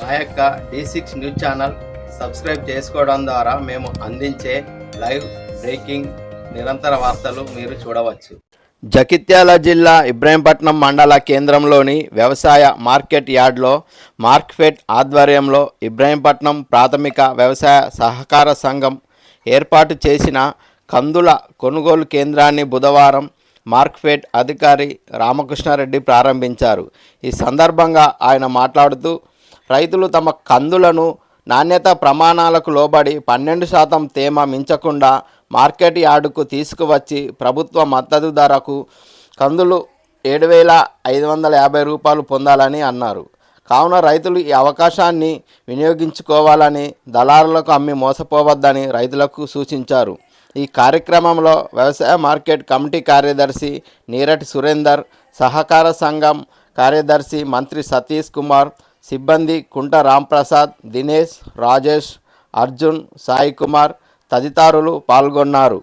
మా యొక్క D six news channel subscribe చేసుకోవడం ద్వారా మేము అందించే లైవ్ బ్రేకింగ్ నిరంతర వార్తలు మీరు చూడవచ్చు. జగిత్యాల జిల్లా ఇబ్రాహీంపట్నం మండల కేంద్రంలోని వ్యవసాయ మార్కెట్ యార్డ్లో మార్క్ఫెడ్ ఆధ్వర్యంలో ఇబ్రాహీంపట్నం ప్రాథమిక వ్యవసాయ సహకార సంఘం ఏర్పాటు చేసిన కందుల కొనుగోలు కేంద్రాన్ని బుధవారం మార్క్ఫెడ్ అధికారి రామకృష్ణారెడ్డి ప్రారంభించారు. ఈ సందర్భంగా ఆయన మాట్లాడుతూ రైతులు తమ కందులను నాణ్యత ప్రమాణాలకు లోబడి పన్నెండు శాతం తేమ మించకుండా మార్కెట్ యార్డుకు తీసుకువచ్చి ప్రభుత్వ మద్దతు ధరకు కందులు ఏడు వేల ఐదు వందల యాభై రూపాయలు పొందాలని అన్నారు. కావున రైతులు ఈ అవకాశాన్ని వినియోగించుకోవాలని దళారులకు అమ్మి మోసపోవద్దని రైతులకు సూచించారు. ఈ కార్యక్రమంలో వ్యవసాయ మార్కెట్ కమిటీ కార్యదర్శి నీరటి సురేందర్ సహకార సంఘం కార్యదర్శి మంత్రి సతీష్ కుమార్ సిబ్బంది కుంట రాంప్రసాద్ దినేష్ రాజేష్ అర్జున్ సాయి కుమార్ తదితరులు పాల్గొన్నారు.